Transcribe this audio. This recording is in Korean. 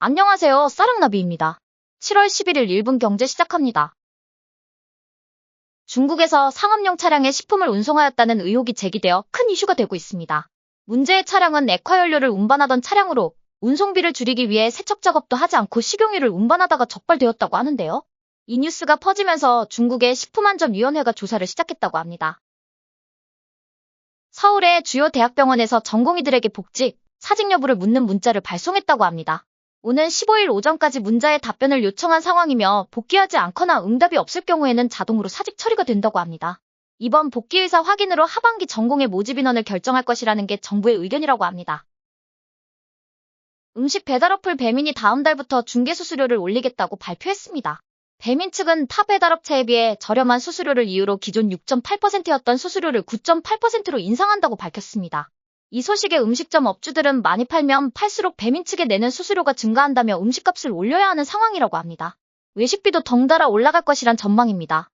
안녕하세요. 싸랑나비입니다. 7월 11일 1분 경제 시작합니다. 중국에서 상업용 차량에 식품을 운송하였다는 의혹이 제기되어 큰 이슈가 되고 있습니다. 문제의 차량은 액화연료를 운반하던 차량으로 운송비를 줄이기 위해 세척 작업도 하지 않고 식용유를 운반하다가 적발되었다고 하는데요. 이 뉴스가 퍼지면서 중국의 식품안전위원회가 조사를 시작했다고 합니다. 서울의 주요 대학병원에서 전공의들에게 복직, 사직 여부를 묻는 문자를 발송했다고 합니다. 오는 15일 오전까지 문자에 답변을 요청한 상황이며 복귀하지 않거나 응답이 없을 경우에는 자동으로 사직 처리가 된다고 합니다. 이번 복귀 의사 확인으로 하반기 전공의 모집 인원을 결정할 것이라는 게 정부의 의견이라고 합니다. 음식 배달 어플 배민이 다음 달부터 중개 수수료를 올리겠다고 발표했습니다. 배민 측은 타 배달업체에 비해 저렴한 수수료를 이유로 기존 6.8%였던 수수료를 9.8%로 인상한다고 밝혔습니다. 이 소식에 음식점 업주들은 많이 팔면 팔수록 배민 측에 내는 수수료가 증가한다며 음식값을 올려야 하는 상황이라고 합니다. 외식비도 덩달아 올라갈 것이란 전망입니다.